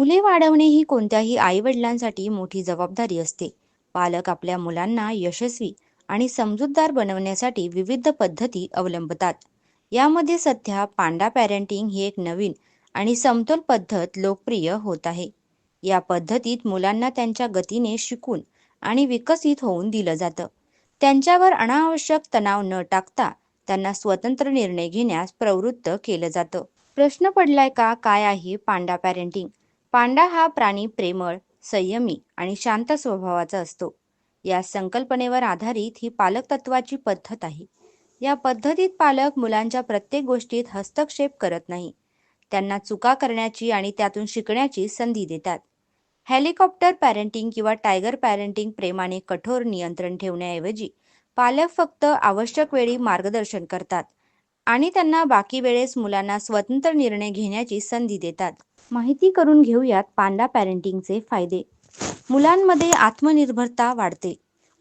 मुले वाढवणे ही कोणत्याही आई-वडिलांसाठी मोठी जबाबदारी असते. पालक आपल्या मुलांना यशस्वी आणि समजूतदार बनवण्यासाठी विविध पद्धती अवलंबतात. यामध्ये सध्या पांडा पॅरेंटिंग ही एक नवीन आणि समतोल पद्धत लोकप्रिय होत आहे. या पद्धतीत मुलांना त्यांच्या गतीने शिकून आणि विकसित होऊन दिलं जातं. त्यांच्यावर अनावश्यक तणाव न टाकता त्यांना स्वतंत्र निर्णय घेण्यास प्रवृत्त केलं जातं. प्रश्न पडलाय का काय आहे पांडा पॅरेंटिंग? पांडा हा प्राणी प्रेमळ, संयमी आणि शांत स्वभावाचा असतो. या संकल्पनेवर आधारित ही पालक तत्वाची पद्धत आहे. या पद्धतीत पालक मुलांच्या प्रत्येक गोष्टीत हस्तक्षेप करत नाही. त्यांना चुका करण्याची आणि त्यातून शिकण्याची संधी देतात. हेलिकॉप्टर पॅरेंटिंग किंवा टायगर पॅरेंटिंग प्रेमाने कठोर नियंत्रण ठेवण्याऐवजी पालक फक्त आवश्यक वेळी मार्गदर्शन करतात आणि त्यांना बाकी वेळेस मुलांना स्वतंत्र निर्णय घेण्याची संधी देतात. माहिती करून घेऊयात पांडा पॅरेंटिंगचे फायदे. मुलांमध्ये आत्मनिर्भरता वाढते.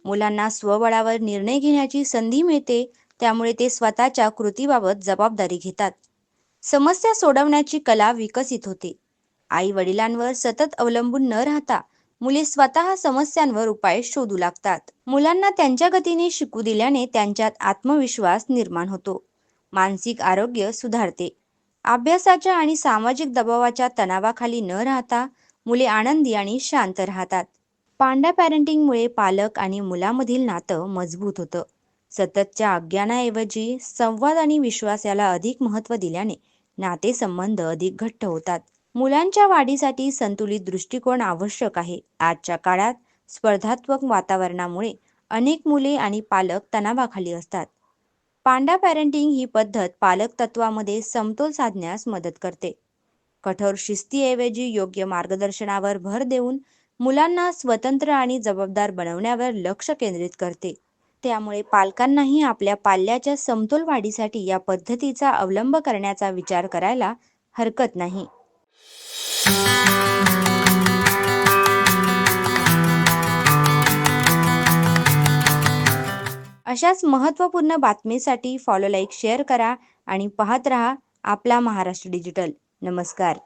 मुलांना स्वबळावर निर्णय घेण्याची संधी मिळते त्यामुळे ते स्वतःच्या कृतीबाबत जबाबदारी घेतात. समस्या सोडवण्याची कला विकसित होते. आई वडिलांवर सतत अवलंबून न राहता मुले स्वतः समस्यांवर उपाय शोधू लागतात. मुलांना त्यांच्या गतीने शिकू दिल्याने त्यांच्यात आत्मविश्वास निर्माण होतो. मानसिक आरोग्य सुधारते. अभ्यासाच्या आणि सामाजिक दबावाच्या तणावाखाली न राहता मुले आनंदी आणि शांत राहतात. पांडा पॅरेंटिंगमुळे पालक आणि मुलामधील नातं मजबूत होतं. सततच्या आज्ञानाऐवजी संवाद आणि विश्वास याला अधिक महत्त्व दिल्याने नातेसंबंध अधिक घट्ट होतात. मुलांच्या वाढीसाठी संतुलित दृष्टिकोन आवश्यक आहे. आजच्या काळात स्पर्धात्मक वातावरणामुळे अनेक मुले आणि पालक तणावाखाली असतात. पांडा पॅरेंटिंग ही पद्धत पालक तत्वामध्ये समतोल साधण्यास मदत करते. कठोर शिस्तीऐवजी योग्य मार्गदर्शनावर भर देऊन मुलांना स्वतंत्र आणि जबाबदार बनवण्यावर लक्ष केंद्रित करते. त्यामुळे पालकांनाही आपल्या पाल्याच्या समतोल वाढीसाठी या पद्धतीचा अवलंब करण्याचा विचार करायला हरकत नाही. अशाच महत्त्वपूर्ण बातमीसाठी फॉलो लाईक शेअर करा आणि पाहत रहा आपला महाराष्ट्र डिजिटल. नमस्कार.